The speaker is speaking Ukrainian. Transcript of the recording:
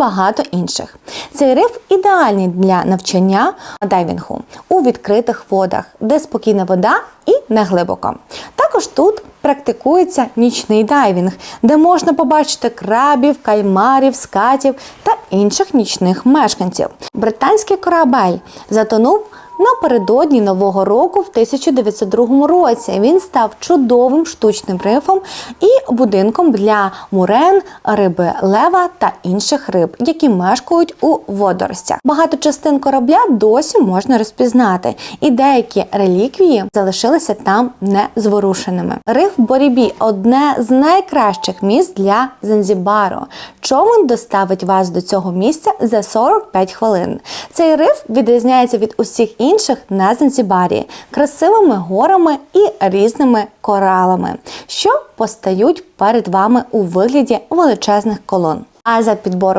багато інших. Цей риф ідеальний для навчання дайвінгу у відкритих водах, де спокійна вода і неглибоко. Також тут практикується нічний дайвінг, де можна побачити крабів, каймарів, скатів та інших нічних мешканців. Британський корабель затонув напередодні нового року в 1902 році. Він став чудовим штучним рифом і будинком для мурен, риби лева та інших риб, які мешкають у водоростях. Багато частин корабля досі можна розпізнати, і деякі реліквії залишилися там незворушеними. Риф Борібі одне з найкращих місць для Занзібару. Човен доставить вас до цього місця за 45 хвилин. Цей риф відрізняється від усіх інших на Занзібарі красивими горами і різними коралами, що постають перед вами у вигляді величезних колон. А за підбором